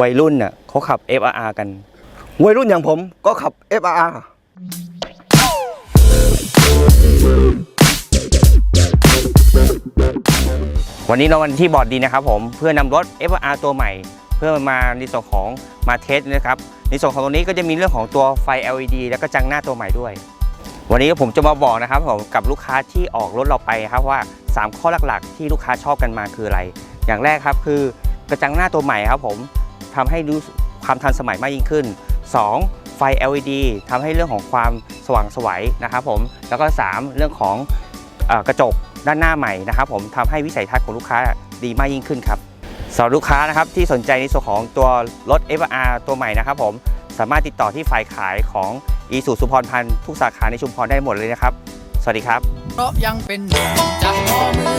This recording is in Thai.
วัยรุ่นน่ะเขาขับ FRR กัน วัยรุ่นอย่างผมก็ขับ FRR วันนี้เราวันที่บอร์ดดีนะครับผมเพื่อนำรถ FR ตัวใหม่ เพื่อมาในส่วนของมาเทสนะครับในส่วนของตรงนี้ก็จะมีเรื่องของตัวไฟ LED แล้วก็จังหน้าตัวใหม่ด้วย วันนี้ผมจะมาบอกนะครับผมกับลูกค้าที่ออกรถเราไปครับว่า 3 ข้อหลักๆ ที่ลูกค้าชอบกันมาคืออะไร อย่างแรกครับคือกระจังหน้าตัวใหม่ครับผม ทำให้ดูความทันสมัยมากยิ่งขึ้น 2. ไฟ LED ทำให้เรื่องของความสว่างสวยนะครับผมแล้วก็ 3 เรื่องของอกระจกด้านหน้าใหม่นะครับผมทำให้วิสัยทัศน์ของลูกค้าดีมากยิ่งขึ้นครับสำหรับลูกค้านะครับที่สนใจในส่วนของตัวรถ FR ตัวใหม่นะครับผมสามารถติดต่อที่ฝ่ายขายของอีสุสุพรพันธ์ทุกสาขาในชุมพรได้หมดเลยนะครับ สวัสดีครับเพราะยังเป็นหนุ่มจะงอมืองอขารอคอม่ไ